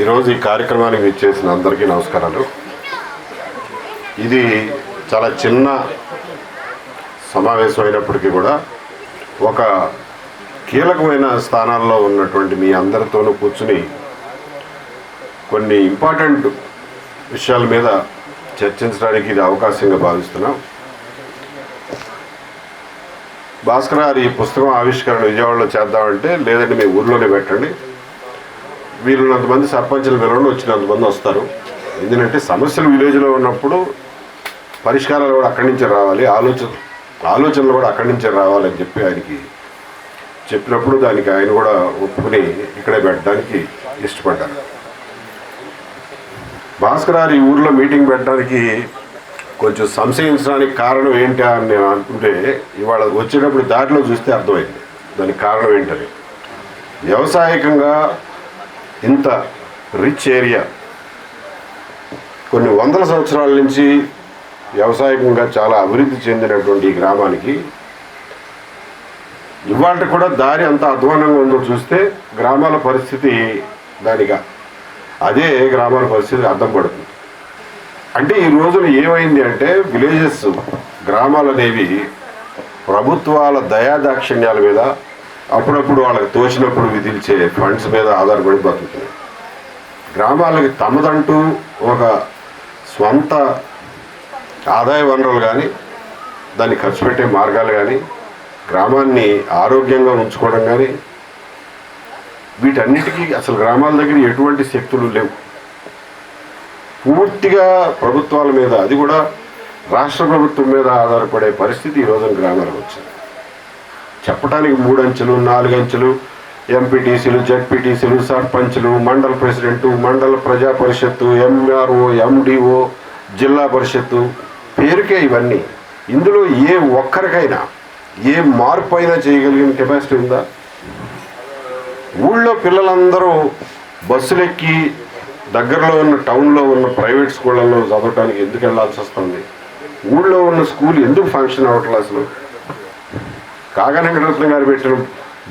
ఈరోజు ఈ కార్యక్రమానికి ఇచ్చేసిన అందరికీ నమస్కారాలు. ఇది చాలా చిన్న సమావేశం అయినప్పటికీ కూడా ఒక కీలకమైన స్థానాల్లో ఉన్నటువంటి మీ అందరితోనూ కూర్చుని కొన్ని ఇంపార్టెంట్ విషయాల మీద చర్చించడానికి ఇది అవకాశంగా భావిస్తున్నాం. భాస్కర్ గారు ఈ పుస్తకం ఆవిష్కరణ విజయవాడలో చేద్దామంటే లేదంటే మీ ఊర్లోనే పెట్టండి. వీళ్ళున్నంతమంది సర్పంచులు పిలవండి వచ్చినంతమంది వస్తారు. ఎందుకంటే సమస్యలు విలేజ్లో ఉన్నప్పుడు పరిష్కారాలు కూడా అక్కడి నుంచే రావాలి ఆలోచన ఆలోచనలు కూడా అక్కడి నుంచే రావాలని చెప్పి ఆయనకి చెప్పినప్పుడు దానికి ఆయన కూడా ఒప్పుకుని ఇక్కడే పెట్టడానికి ఇష్టపడ్డారు. భాస్కర్ గారు ఈ ఊర్లో మీటింగ్ పెట్టడానికి కొంచెం సంశయించడానికి కారణం ఏంటి అని నేను అనుకుంటే ఇవాళ వచ్చేటప్పుడు దారిలో చూస్తే అర్థమైంది. దానికి కారణం ఏంటని. వ్యవసాయకంగా ఇంత రిచ్ ఏరియా కొన్ని వందల సంవత్సరాల నుంచి వ్యవసాయకంగా చాలా అభివృద్ధి చెందినటువంటి ఈ గ్రామానికి ఇవాళ కూడా దారి అంత అధ్వానంగా ఉందో చూస్తే గ్రామాల పరిస్థితి దానిగా. అదే గ్రామాల పరిస్థితి అర్థం పడుతుంది. అంటే ఈ రోజున ఏమైంది అంటే విలేజెస్ గ్రామాలు అనేవి ప్రభుత్వాల దయాదాక్షిణ్యాల మీద అప్పుడప్పుడు వాళ్ళకి తోచినప్పుడు విధించే ఫండ్స్ మీద ఆధారపడి బతుకుతున్నాయి గ్రామాలకి తమదంటూ ఒక స్వంత ఆదాయ వనరులు కానీ దాన్ని ఖర్చు పెట్టే మార్గాలు కానీ గ్రామాన్ని ఆరోగ్యంగా ఉంచుకోవడం కానీ వీటన్నిటికీ అసలు గ్రామాల దగ్గర ఎటువంటి శక్తులు లేవు. పూర్తిగా ప్రభుత్వాల మీద అది కూడా రాష్ట్ర ప్రభుత్వం మీద ఆధారపడే పరిస్థితి ఈ రోజున గ్రామాలకు వచ్చింది. చెప్పడానికి మూడు అంచెలు నాలుగు అంచెలు ఎంపీటీసీలు జడ్పీటీసీలు సర్పంచ్లు మండల ప్రెసిడెంటు మండల ప్రజా పరిషత్తు ఎంఆర్ఓ ఎండిఓ జిల్లా పరిషత్తు పేరుకే ఇవన్నీ. ఇందులో ఏ ఒక్కరికైనా ఏ మార్పు అయినా చేయగలిగిన కెపాసిటీ ఉందా? ఊళ్ళో పిల్లలందరూ బస్సులు ఎక్కి దగ్గరలో ఉన్న టౌన్లో ఉన్న ప్రైవేట్ స్కూళ్ళల్లో చదవడానికి ఎందుకు వెళ్ళాల్సి వస్తుంది? ఊళ్ళో ఉన్న స్కూల్ ఎందుకు ఫంక్షన్ అవ్వట్లేదు అసలు? కాగా వెంకటరత్నం గారు పెట్టిన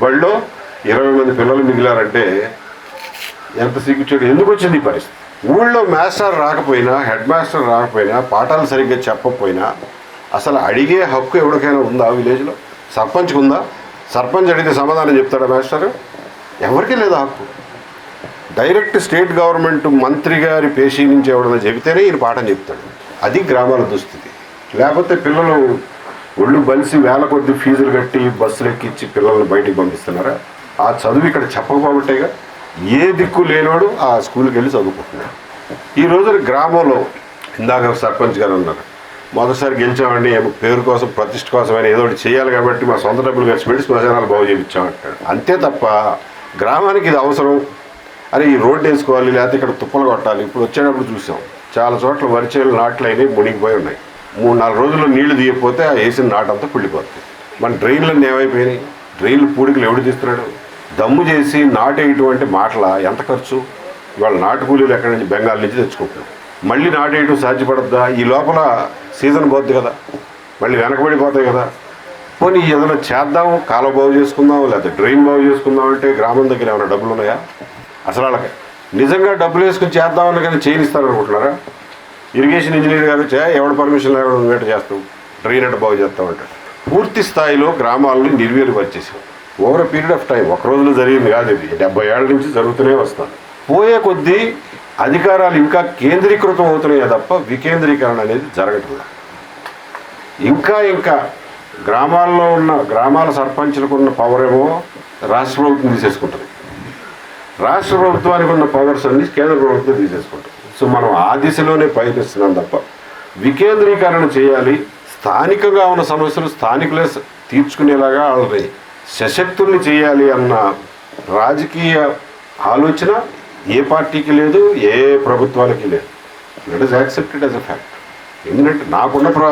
బడిలో ఇరవై మంది పిల్లలు మిగిలారంటే ఎంత సిగ్గుచ్చాడు ఎందుకు వచ్చింది ఈ పరిస్థితి? ఊళ్ళో మాస్టర్ రాకపోయినా హెడ్ మాస్టర్ రాకపోయినా పాఠాలు సరిగ్గా చెప్పకపోయినా అసలు అడిగే హక్కు ఎవరికైనా ఉందా విలేజ్లో? సర్పంచ్కి ఉందా? సర్పంచ్ అడిగితే సమాధానం చెప్తాడా మాస్టర్? ఎవరికీ లేదా హక్కు? డైరెక్ట్ స్టేట్ గవర్నమెంట్ మంత్రి గారి పేషీ నుంచి ఎవడన్నా చెబితేనే ఈయన పాఠం చెప్తాడు. అది గ్రామాల దుస్థితి. లేకపోతే పిల్లలు ఒళ్ళు బలిసి వేల కొద్ది ఫీజులు కట్టి బస్సులు ఎక్కించి పిల్లల్ని బయటికి పంపిస్తున్నారా? ఆ చదువు ఇక్కడ చెప్పకపోబట్టేగా ఏ దిక్కు లేనివాడు ఆ స్కూల్కి వెళ్ళి చదువుకుంటున్నాడు. ఈ రోజున గ్రామంలో ఇందాక సర్పంచ్ గారు ఉన్నారు మొదటిసారి గెలిచామండి ఏమో పేరు కోసం ప్రతిష్ట కోసం అని ఏదో ఒకటి చేయాలి కాబట్టి మా సొంత డబ్బులు ఖర్చు పెట్టి శ్మశానాలు బాగు చేయించామంటాడు అంతే తప్ప గ్రామానికి ఇది అవసరం. అరే ఈ రోడ్డు వేసుకోవాలి లేకపోతే ఇక్కడ తుప్పలు కొట్టాలి. ఇప్పుడు వచ్చేటప్పుడు చూసాం చాలా చోట్ల వరిచేలు నాట్లు అయినాయి మునిగిపోయి ఉన్నాయి. మూడు నాలుగు రోజుల్లో నీళ్ళు తీయకపోతే ఆ వేసిన నాటంతా కుళ్ళిపోతుంది మన డ్రైన్లన్నీ ఏమైపోయినాయి? డ్రైన్లు పూడికలు ఎవడు తీస్తున్నాడు? దమ్ము చేసి నాటేయటం మాటల ఎంత ఖర్చు? ఇవాళ నాటు కూలీలు ఎక్కడి నుంచి? బెంగాల్ నుంచి తెచ్చుకుంటున్నాం. మళ్ళీ నాటేయటం సాధ్యపడద్దా? ఈ లోపల సీజన్ పోద్ది కదా. మళ్ళీ వెనకబడిపోతాయి కదా. పోనీ ఏదైనా చేద్దాం కాలువ బాగు చేసుకుందాం లేకపోతే డ్రైన్ బాగు చేసుకుందాం అంటే గ్రామం దగ్గర ఏమైనా డబ్బులు ఉన్నాయా? అసలు వాళ్ళకి నిజంగా డబ్బులు వేసుకుని చేద్దామని కానీ చేయనిస్తారు అనుకుంటున్నారా ఇరిగేషన్ ఇంజనీర్ గారు చే పర్మిషన్ లేకుండా వేట చేస్తావు? డ్రైన్ అంటే బాగు చేస్తావు అంటాడు. పూర్తి స్థాయిలో గ్రామాలను నిర్వీర్యపరిచేసాం ఓవర్ పీరియడ్ ఆఫ్ టైం ఒక రోజులో జరిగింది కాదు ఇది. డెబ్బై ఏళ్ళ నుంచి జరుగుతూనే వస్తాను పోయే కొద్దీ అధికారాలు ఇంకా కేంద్రీకృతం అవుతున్నాయే తప్ప వికేంద్రీకరణ అనేది జరగట్లేదు ఇంకా ఇంకా గ్రామాల్లో ఉన్న గ్రామాల సర్పంచులకు ఉన్న పవర్ ఏమో రాష్ట్ర ప్రభుత్వం తీసేసుకుంటుంది. రాష్ట్ర ప్రభుత్వానికి ఉన్న పవర్స్ అన్ని కేంద్ర ప్రభుత్వం తీసేసుకుంటుంది. సో మనం ఆ దిశలోనే పయనిస్తున్నాం తప్ప వికేంద్రీకరణ చేయాలి. స్థానికంగా ఉన్న సమస్యలు స్థానికులే తీర్చుకునేలాగా వాళ్ళని సశక్తుల్ని చేయాలి అన్న రాజకీయ ఆలోచన ఏ పార్టీకి లేదు ఏ ప్రభుత్వానికి లేదు. It is accepted as a fact ఎందుకంటే నాకున్న ప్ర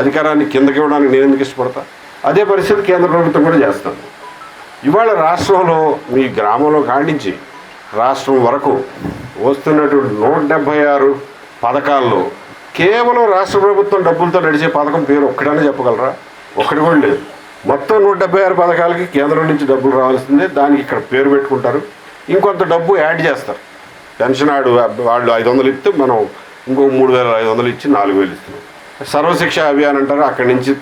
అధికారాన్ని కిందకి ఇవ్వడానికి నేను ఎందుకు ఇష్టపడతా? అదే పరిస్థితి కేంద్ర ప్రభుత్వం కూడా చేస్తాను ఇవాళ రాష్ట్రంలో మీ గ్రామంలో కాడించి రాష్ట్రం వరకు వస్తున్నటువంటి నూట డెబ్భై ఆరు పథకాల్లో కేవలం రాష్ట్ర ప్రభుత్వం డబ్బులతో నడిచే పథకం పేరు ఒక్కడనే చెప్పగలరా? ఒకటి కూడా లేదు. మొత్తం నూట డెబ్బై ఆరు పథకాలకి కేంద్రం నుంచి డబ్బులు రావాల్సిందే. దానికి ఇక్కడ పేరు పెట్టుకుంటారు. ఇంకొంత డబ్బు యాడ్ చేస్తారు. పెన్షన్ ఆడు వాళ్ళు ఐదు వందలు ఇస్తే మనం ఇంకో మూడు వేల ఐదు వందలు ఇచ్చి నాలుగు వేలు ఇస్తున్నాం. సర్వశిక్ష అభియాన్ అంటారు. అక్కడి నుంచి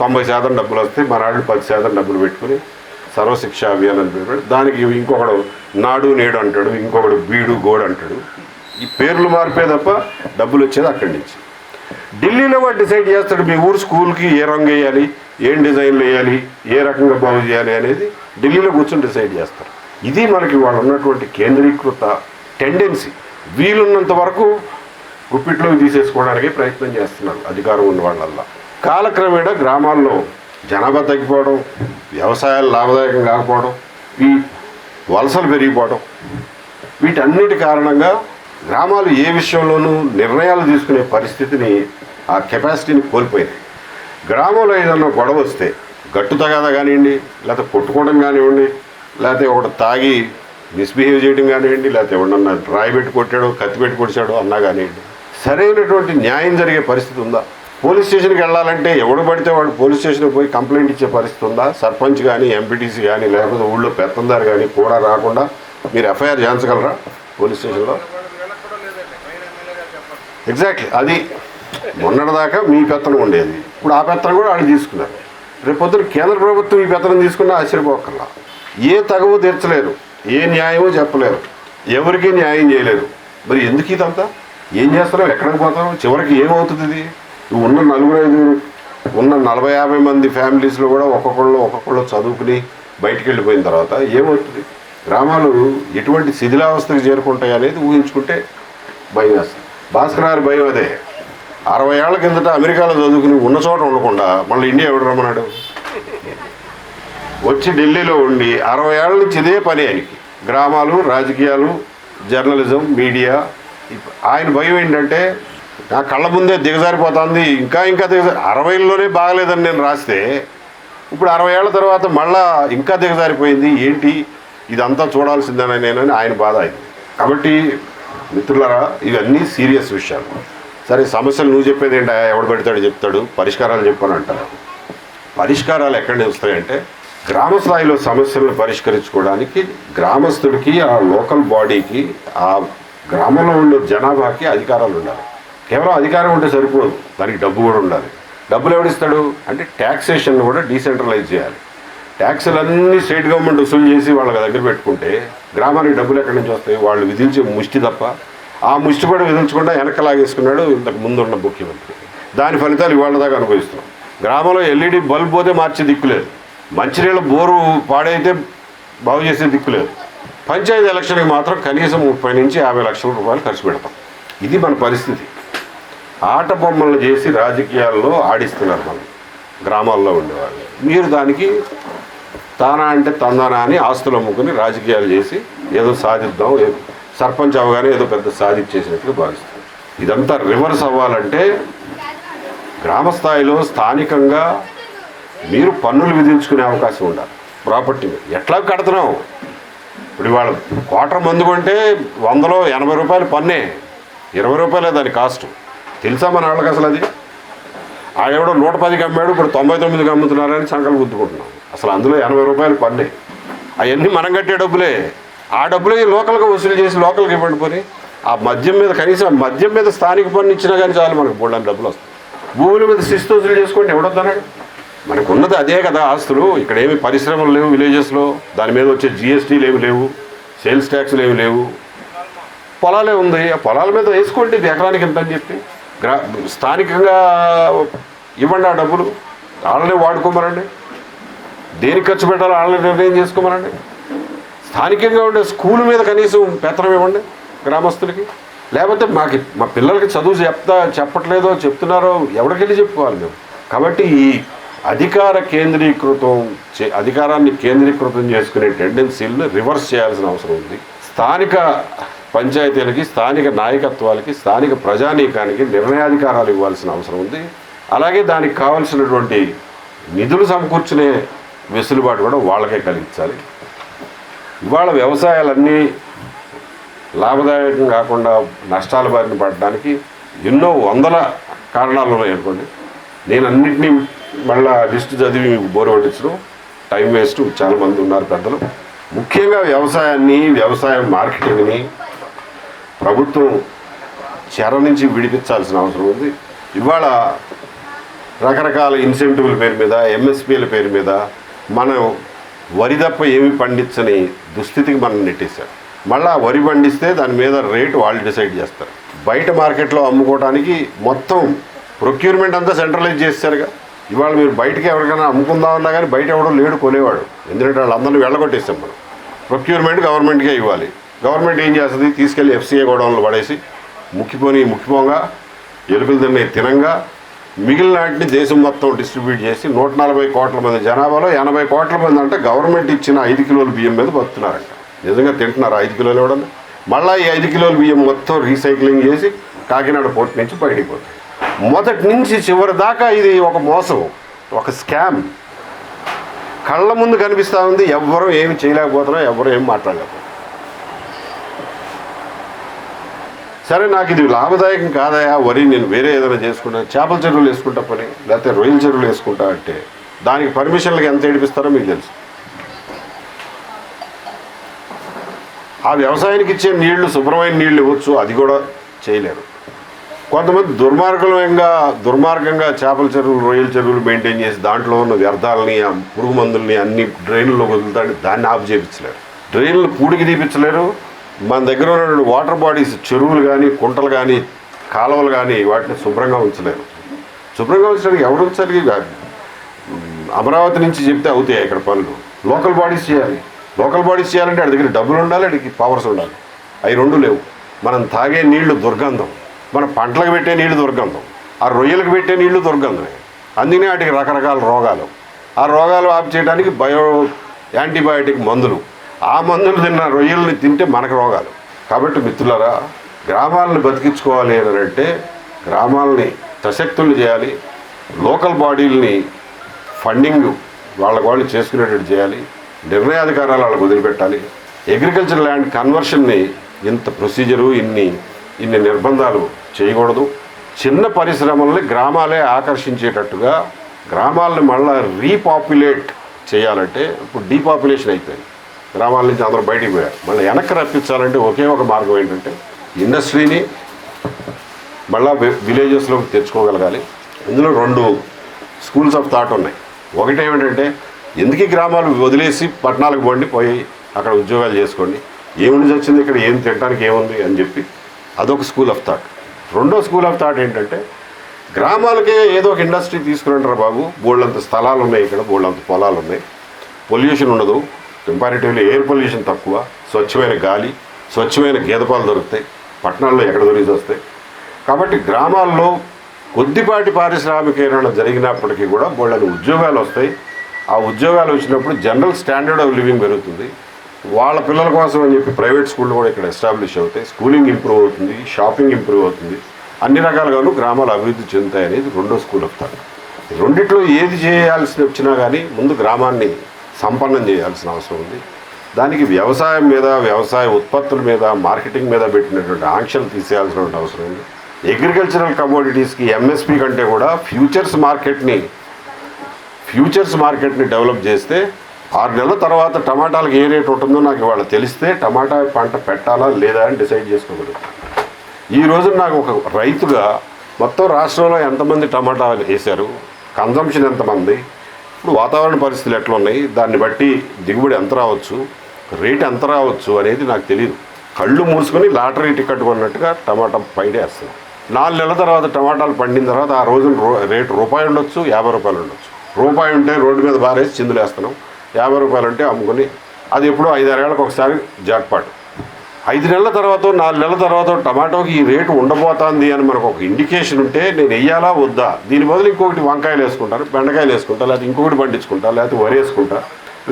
తొంభై శాతం డబ్బులు వస్తాయి. మన వాళ్ళు పది శాతం డబ్బులు పెట్టుకుని సర్వశిక్ష అభియాన్ అని పేరు దానికి ఇంకొకడు నాడు నేడు అంటాడు ఇంకొకడు బీడు గోడు అంటాడు. ఈ పేర్లు మార్పే తప్ప డబ్బులు వచ్చేది అక్కడి నుంచి. ఢిల్లీలో వాడు డిసైడ్ చేస్తాడు మీ ఊరు స్కూల్కి ఏ రంగు వేయాలి ఏం డిజైన్లు వేయాలి ఏ రకంగా బాగు చేయాలి అనేది ఢిల్లీలో కూర్చొని డిసైడ్ చేస్తారు. ఇది మనకి వాళ్ళు ఉన్నటువంటి కేంద్రీకృత టెండెన్సీ. వీలున్నంత వరకు గుప్పిట్లోకి తీసేసుకోవడానికి ప్రయత్నం చేస్తున్నారు అధికారం ఉన్న వాళ్ళల్లా. కాలక్రమేణా గ్రామాల్లో జనాభా తగ్గిపోవడం వ్యవసాయాలు లాభదాయకం కాకపోవడం ఈ వలసలు పెరిగిపోవడం వీటన్నిటి కారణంగా గ్రామాలు ఏ విషయంలోనూ నిర్ణయాలు తీసుకునే పరిస్థితిని ఆ కెపాసిటీని కోల్పోయినాయి. గ్రామంలో ఏదన్నా గొడవ వస్తే గట్టు తగాదా కానివ్వండి లేకపోతే కొట్టుకోవడం కానివ్వండి లేకపోతే ఒకటి తాగి మిస్బిహేవ్ చేయడం కానివ్వండి లేకపోతే ఎవడన్నా రాయి పెట్టి కొట్టాడో కత్తి పెట్టి కొడిచాడో అన్నా కానివ్వండి సరైనటువంటి న్యాయం జరిగే పరిస్థితి ఉందా? పోలీస్ స్టేషన్కి వెళ్ళాలంటే ఎవడు పడితే వాడు పోలీస్ స్టేషన్కి పోయి కంప్లైంట్ ఇచ్చే పరిస్థితి ఉందా? సర్పంచ్ కానీ ఎంపీటీసీ కానీ లేకపోతే ఊళ్ళో పెత్తందారు కానీ కూడా రాకుండా మీరు ఎఫ్ఐఆర్ చేయించగలరా పోలీస్ స్టేషన్లో? ఎగ్జాక్ట్లీ అది మొన్నటిదాకా మీ పెత్తనం ఉండేది. ఇప్పుడు ఆ పెత్తనం కూడా వాళ్ళు తీసుకున్నారు. రేపు పొద్దున కేంద్ర ప్రభుత్వం ఈ పెత్తనం తీసుకున్నా ఆశ్చర్యపోకర్లా ఏ తగవు తీర్చలేరు ఏ న్యాయమో చెప్పలేరు ఎవరికీ న్యాయం చేయలేరు. మరి ఎందుకు ఇదంతా? ఏం చేస్తున్నాం ఎక్కడికి పోతాం చివరికి ఏమవుతుంది ఇది? ఉన్న నలుగురు ఐదు ఉన్న నలభై యాభై మంది ఫ్యామిలీస్లో కూడా ఒక్కొక్కళ్ళు ఒక్కొక్కళ్ళు చదువుకుని బయటికి వెళ్ళిపోయిన తర్వాత ఏమవుతుంది? గ్రామాలు ఎటువంటి శిథిలావస్థకు చేరుకుంటాయి అనేది ఊహించుకుంటే భయం వేస్తుంది. భాస్కర్ గారి భయం అదే. అరవై ఏళ్ళ కిందట అమెరికాలో చదువుకుని ఉన్న చోట ఉండకుండా మళ్ళీ ఇండియా ఎవడు రమ్మన్నాడు? వచ్చి ఢిల్లీలో ఉండి అరవై ఏళ్ళ నుంచి ఇదే పని ఆయనకి. గ్రామాలు రాజకీయాలు జర్నలిజం మీడియా. ఆయన భయం ఏంటంటే నా కళ్ళ ముందే దిగజారిపోతుంది. ఇంకా ఇంకా దిగజారి అరవైలోనే బాగలేదని నేను రాస్తే ఇప్పుడు అరవై ఏళ్ళ తర్వాత మళ్ళా ఇంకా దిగజారిపోయింది. ఏంటి? ఇదంతా చూడాల్సిందేనా నేను ఆయన బాధ అయింది. కాబట్టి మిత్రులరా ఇవన్నీ సీరియస్ విషయాలు. సరే సమస్యలు నువ్వు చెప్పేది ఏంటా? ఎవడు పెడతాడు చెప్తాడు. పరిష్కారాలు చెప్పని అంటారు. పరిష్కారాలు ఎక్కడ వస్తాయంటే గ్రామ స్థాయిలో సమస్యలను పరిష్కరించుకోవడానికి గ్రామస్తుడికి ఆ లోకల్ బాడీకి ఆ గ్రామంలో ఉండే జనాభాకి అధికారాలు ఉండాలి. కేవలం అధికారం ఉంటే సరిపోదు. దానికి డబ్బు కూడా ఉండాలి. డబ్బులు ఎవడిస్తాడు? అంటే ట్యాక్సేషన్ కూడా డీసెంట్రలైజ్ చేయాలి. ట్యాక్సులన్నీ స్టేట్ గవర్నమెంట్ వసూలు చేసి వాళ్ళ దగ్గర పెట్టుకుంటే గ్రామానికి డబ్బులు ఎక్కడి నుంచి వస్తాయి? వాళ్ళు విధించే ముష్టి తప్ప ఆ ముష్టి కూడా విధించకుండా వెనక లాగేసుకున్నాడు ఇంతకు ముందున్న ముఖ్యమంత్రి. దాని ఫలితాలు ఇవాళ దాకా అనుభవిస్తున్నాం. గ్రామంలో ఎల్ఈడి బల్బ్ పోతే మార్చే దిక్కులేదు మంచినీళ్ళ బోరు పాడైతే బాగు చేసే దిక్కులేదు పంచాయతీ ఎలక్షన్కి మాత్రం కనీసం ముప్పై నుంచి యాభై లక్షల రూపాయలు ఖర్చు పెడతాం. ఇది మన పరిస్థితి. ఆట బొమ్మలు చేసి రాజకీయాల్లో ఆడిస్తున్నారు మనం గ్రామాల్లో ఉండేవాళ్ళు. మీరు దానికి తానా అంటే తందానా అని ఆస్తులు అమ్ముకుని రాజకీయాలు చేసి ఏదో సాధిద్దాం సర్పంచ్ అవగానే ఏదో పెద్ద సాధించేసినట్లు భావిస్తారు ఇదంతా రివర్స్ అవ్వాలంటే గ్రామ స్థాయిలో స్థానికంగా మీరు పన్నులు విధించుకునే అవకాశం ఉండాలి. ప్రాపర్టీ ఎట్లా కడుతున్నాం? ఇప్పుడు ఇవాళ క్వార్టర్ మందు కొంటే వందలో ఎనభై రూపాయలు పన్నే. ఇరవై రూపాయలే దాని కాస్ట్. తెలుసా మన వాళ్ళకి అసలు అది? ఆడెవడో నూట పదికి అమ్మాడు ఇప్పుడు తొంభై తొమ్మిదికి అమ్ముతున్నారని సంకల్పం గుర్తుకుంటున్నాం అసలు అందులో ఎనభై రూపాయలు పన్నే అవన్నీ మనం కట్టే డబ్బులే. ఆ డబ్బులే లోకల్గా వసూలు చేసి లోకల్కి ఇవ్వండి పోనీ. ఆ మద్యం మీద కనీసం మద్యం మీద స్థానిక పన్ను ఇచ్చినా కానీ చాలు మనకు బోళ్ళని డబ్బులు వస్తాయి. భూముల మీద శిస్తు వసూలు చేసుకోండి ఎవడొద్దన్నాడు మనకు ఉన్నది అదే కదా ఆస్తులు. ఇక్కడ ఏమి పరిశ్రమలు లేవు విలేజెస్లో. దాని మీద వచ్చే జిఎస్టీలు ఏమి లేవు. సేల్స్ ట్యాక్స్లు ఏమి లేవు. పొలాలే ఉంది. ఆ పొలాల మీద వేసుకోండి ఇది ఎకరానికి ఎంత అని చెప్పి. గ్రా స్థానికంగా ఇవ్వండి ఆ డబ్బులు. వాళ్ళనే వాడుకోమనండి. దేనికి ఖర్చు పెట్టాలో వాళ్ళని నిర్ణయం చేసుకోమనండి. స్థానికంగా ఉండే స్కూల్ మీద కనీసం పెత్తనం ఇవ్వండి గ్రామస్తులకి. లేకపోతే మాకు మా పిల్లలకి చదువు చెప్తా చెప్పట్లేదో చెప్తున్నారో ఎవరికెళ్ళి చెప్పుకోవాలి మేము? కాబట్టి ఈ అధికార కేంద్రీకృతం చే- అధికారాన్ని కేంద్రీకృతం చేసుకునే టెండెన్సీలను రివర్స్ చేయాల్సిన అవసరం ఉంది. స్థానిక పంచాయతీలకి స్థానిక నాయకత్వాలకి స్థానిక ప్రజానీకానికి నిర్ణయాధికారాలు ఇవ్వాల్సిన అవసరం ఉంది. అలాగే దానికి కావాల్సినటువంటి నిధులు సమకూర్చునే వెసులుబాటు కూడా వాళ్ళకే కలిగించాలి. ఇవాళ వ్యవసాయాలన్నీ లాభదాయకం కాకుండా నష్టాల బారిన పడడానికి ఎన్నో వందల కారణాలు ఉన్నాయనుకోండి నేను అన్నింటినీ మళ్ళా లిస్ట్ చదివి మీకు బోరు పట్టించడం టైం వేస్ట్ చాలా మంది ఉన్నారు పెద్దలు. ముఖ్యంగా వ్యవసాయాన్ని వ్యవసాయ మార్కెటింగ్ని ప్రభుత్వం చెర నుంచి విడిపించాల్సిన అవసరం ఉంది. ఇవాళ రకరకాల ఇన్సెంటివ్ల పేరు మీద ఎంఎస్పీల పేరు మీద మనం వరి తప్ప ఏమి పండించని దుస్థితికి మనం నెట్టేశారు మళ్ళీ వరి పండిస్తే దాని మీద రేటు వాళ్ళు డిసైడ్ చేస్తారు. బయట మార్కెట్లో అమ్ముకోవడానికి మొత్తం ప్రొక్యూర్మెంట్ అంతా సెంట్రలైజ్ చేశారుగా ఇవాళ మీరు బయటకి ఎవరికైనా అమ్ముకుందామన్నా కానీ బయట ఎవడో లేడు కొనేవాడు. ఎందుకంటే వాళ్ళందరినీ వెళ్ళగొట్టేస్తాం మనం. ప్రొక్యూర్మెంట్ గవర్నమెంట్కే ఇవ్వాలి. గవర్నమెంట్ ఏం చేస్తుంది? తీసుకెళ్ళి ఎఫ్సీఏ గోడౌన్లో పడేసి ముక్కిపోని ముక్కిపోగా ఎలుకలు తినే తినంగా మిగిలిన వాటిని దేశం మొత్తం డిస్ట్రిబ్యూట్ చేసి నూట నలభై కోట్ల మంది జనాభాలో ఎనభై కోట్ల మంది అంటే గవర్నమెంట్ ఇచ్చిన ఐదు కిలోల బియ్యం మీద బతుకుతున్నారంట. నిజంగా తింటున్నారు? ఐదు కిలోలు ఇవ్వడం మళ్ళీ ఈ ఐదు కిలోల బియ్యం మొత్తం రీసైక్లింగ్ చేసి కాకినాడ పోర్ట్ నుంచి బయటికి పోతాయి. మొదటి నుంచి చివరి దాకా ఇది ఒక మోసం ఒక స్కామ్. కళ్ళ ముందు కనిపిస్తూ ఉంది ఎవ్వరూ ఏమి చేయలేకపోతున్నాం ఎవ్వరూ ఏం మాట్లాడలేకపోతున్నాం సరే నాకు ఇది లాభదాయకం కాదయా? వరి నేను వేరే ఏదైనా చేసుకుంటా చేపల చెరువులు వేసుకుంటా పని లేకపోతే రొయ్యల చెరువులు వేసుకుంటా అంటే దానికి పర్మిషన్లకు ఎంత ఏడిపిస్తారో మీకు తెలుసు. ఆ వ్యవసాయానికి ఇచ్చే నీళ్ళు శుభ్రమైన నీళ్ళు ఇవ్వచ్చు అది కూడా చేయలేరు. కొంతమంది దుర్మార్గంగా దుర్మార్గంగా చేపల చెరువులు రొయ్యల చెరువులు మెయింటైన్ చేసి దాంట్లో ఉన్న వ్యర్థాలని ఆ పురుగు మందుల్ని అన్ని డ్రైన్లో వదులుతాడు దాన్ని ఆఫ్ చేయించలేరు. డ్రైన్లు పూడికి తీపించలేరు మన దగ్గర ఉన్నటువంటి వాటర్ బాడీస్ చెరువులు కానీ కుంటలు కానీ కాలువలు కానీ వాటిని శుభ్రంగా ఉంచలేరు. శుభ్రంగా ఉంచడానికి ఎవరు ఉంచాలి అమరావతి నుంచి చెప్తే అవుతాయి ఇక్కడ పనులు? లోకల్ బాడీస్ చేయాలి. లోకల్ బాడీస్ చేయాలంటే వాడి దగ్గర డబ్బులు ఉండాలి వాడికి పవర్స్ ఉండాలి. అవి రెండు లేవు. మనం తాగే నీళ్ళు దుర్గంధం. మన పంటలకు పెట్టే నీళ్ళు దుర్గంధం. ఆ రొయ్యలకు పెట్టే నీళ్ళు దుర్గంధమే. అందుకనే వాటికి రకరకాల రోగాలు. ఆ రోగాలు ఆపు చేయడానికి బయో యాంటీబయాటిక్ మందులు. ఆ మందులు తిన్న రొయ్యల్ని తింటే మనకు రోగాలు. కాబట్టి మిత్రులరా గ్రామాలను బతికించుకోవాలి అని అంటే గ్రామాలని సశక్తులు చేయాలి లోకల్ బాడీలని ఫండింగ్ వాళ్ళ వాళ్ళు చేసుకునేటట్టు చేయాలి నిర్ణయాధికారాలు వాళ్ళకు వదిలిపెట్టాలి. అగ్రికల్చర్ ల్యాండ్ కన్వర్షన్ని ఇంత ప్రొసీజరు ఇన్ని ఇన్ని నిర్బంధాలు చేయకూడదు. చిన్న పరిశ్రమల్ని గ్రామాలే ఆకర్షించేటట్టుగా గ్రామాలను మళ్ళీ రీపాపులేట్ చేయాలంటే ఇప్పుడు డీపాపులేషన్ అయిపోయింది. గ్రామాల నుంచి అందరూ బయటికి పోయారు. మళ్ళీ వెనక్కి రప్పించాలంటే ఒకే ఒక మార్గం ఏంటంటే ఇండస్ట్రీని మళ్ళా విలేజెస్లో విలేజెస్లోకి తెచ్చుకోగలగాలి. ఇందులో రెండు స్కూల్స్ ఆఫ్ థాట్ ఉన్నాయి. ఒకటి ఏమిటంటే ఎందుకు గ్రామాలు వదిలేసి పట్టణాలకు పోండి పోయి అక్కడ ఉద్యోగాలు చేసుకోండి? ఏముండి వచ్చింది ఇక్కడ? ఏం తినడానికి ఏముంది అని చెప్పి అదొక స్కూల్ ఆఫ్ థాట్. రెండో స్కూల్ ఆఫ్ థాట్ ఏంటంటే గ్రామాలకే ఏదో ఒక ఇండస్ట్రీ తీసుకురంటారు బాబు? బోళ్ళంత స్థలాలు ఉన్నాయి ఇక్కడ బోళ్ళంత పొలాలు ఉన్నాయి పొల్యూషన్ ఉండదు. కంపారిటివ్లీ ఎయిర్ పొల్యూషన్ తక్కువ స్వచ్ఛమైన గాలి స్వచ్ఛమైన గేదపాలు దొరుకుతాయి పట్టణాల్లో ఎక్కడ దొరికి వస్తాయి. కాబట్టి గ్రామాల్లో కొద్దిపాటి పారిశ్రామికీకరణ జరిగినప్పటికీ కూడా వాళ్ళకి ఉద్యోగాలు వస్తాయి. ఆ ఉద్యోగాలు వచ్చినప్పుడు జనరల్ స్టాండర్డ్ ఆఫ్ లివింగ్ పెరుగుతుంది. వాళ్ళ పిల్లల కోసం అని చెప్పి ప్రైవేట్ స్కూళ్ళు కూడా ఇక్కడ ఎస్టాబ్లిష్ అవుతాయి. స్కూలింగ్ ఇంప్రూవ్ అవుతుంది షాపింగ్ ఇంప్రూవ్ అవుతుంది. అన్ని రకాలుగాను గ్రామాలు అభివృద్ధి చెందుతాయి అనేది రెండో స్కూల్ ఆఫ్ థాట్ రెండిట్లో ఏది చేయాల్సి వచ్చినా కానీ ముందు గ్రామాన్ని సంపన్నం చేయాల్సిన అవసరం ఉంది. దానికి వ్యవసాయం మీద వ్యవసాయ ఉత్పత్తుల మీద మార్కెటింగ్ మీద పెట్టినటువంటి ఆంక్షలు తీసేయాల్సిన అవసరం ఉంది. అగ్రికల్చరల్ కమోడిటీస్కి ఎంఎస్పి కంటే కూడా ఫ్యూచర్స్ మార్కెట్ని ఫ్యూచర్స్ మార్కెట్ని డెవలప్ చేస్తే ఆరు నెలల తర్వాత టమాటాలకు ఏ రేట్ ఉంటుందో నాకు ఇవాళ తెలిస్తే టమాటా పంట పెట్టాలా లేదా అని డిసైడ్ చేసుకోగలుగుతాను ఈ రోజు నాకు ఒక రైతుగా మొత్తం రాష్ట్రంలో ఎంతమంది టమాటా వేశారు? కన్జంప్షన్ ఎంతమంది? ఇప్పుడు వాతావరణ పరిస్థితులు ఎట్లా ఉన్నాయి దాన్ని బట్టి దిగుబడి ఎంత రావచ్చు? రేట్ ఎంత రావచ్చు అనేది నాకు తెలియదు కళ్ళు మూసుకొని లాటరీ టికెట్ కొన్నట్టుగా టమాటా పైడేస్తాను నాలుగు నెలల తర్వాత టమాటాలు పండిన తర్వాత ఆ రోజు రూ- రేటు రూపాయి ఉండొచ్చు యాభై రూపాయలు ఉండొచ్చు. రూపాయి ఉంటే రోడ్డు మీద బారేసి చిందులేస్తున్నాం. యాభై రూపాయలు ఉంటే అమ్ముకొని అది ఎప్పుడో ఐదారేళ్ళకి ఒకసారి జాక్పాటు. ఐదు నెలల తర్వాత నాలుగు నెలల తర్వాత టమాటోకి ఈ రేటు ఉండబోతోంది అని మనకు ఒక ఇండికేషన్ ఉంటే నేను వెయ్యాలా వద్దా? దీని బదులు ఇంకొకటి వంకాయలు వేసుకుంటాను బెండకాయలు వేసుకుంటా లేకపోతే ఇంకొకటి పండించుకుంటా లేకపోతే వరి వేసుకుంటా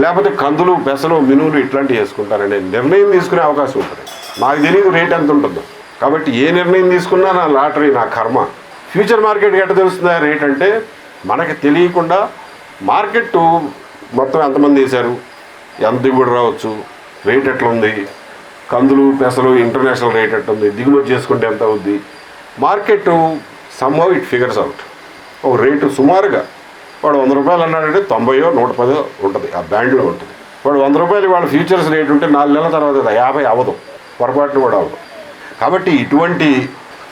లేకపోతే కందులు పెసలు మినువులు ఇట్లాంటివి వేసుకుంటారనే నిర్ణయం తీసుకునే అవకాశం ఉంటుంది. నాకు తెలియదు రేట్ ఎంత ఉంటుందో. కాబట్టి ఏ నిర్ణయం తీసుకున్నా నా లాటరీ నా కర్మ. ఫ్యూచర్ మార్కెట్ ఎట్ట తెలుస్తుందా రేట్ అంటే మనకి తెలియకుండా మార్కెట్ మొత్తం ఎంతమంది వేశారు? ఎంత దిగుబడి రావచ్చు? రేట్ ఎట్లా ఉంది కందులు పెసలు ఇంటర్నేషనల్ రేట్ ఎంత ఉంది? దిగుమతి చేసుకుంటే ఎంత అవుద్ది? Market somehow it figures out ఒక రేటు సుమారుగా వాడు వంద రూపాయలు అన్నాడంటే తొంభయో నూట పదో ఉంటుంది. ఆ బ్యాండ్లో ఉంటుంది. వాడు వంద రూపాయలు వాళ్ళ ఫ్యూచర్స్ రేట్ ఉంటే నాలుగు నెలల తర్వాత యాభై అవ్వదు. పొరపాటును కూడా అవ్వదు. కాబట్టి ఇటువంటి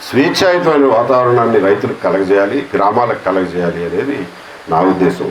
స్వేచ్ఛాయుతమైన వాతావరణాన్ని రైతులకు కలగజేయాలి గ్రామాలకు కలగజేయాలి అనేది నా ఉద్దేశం.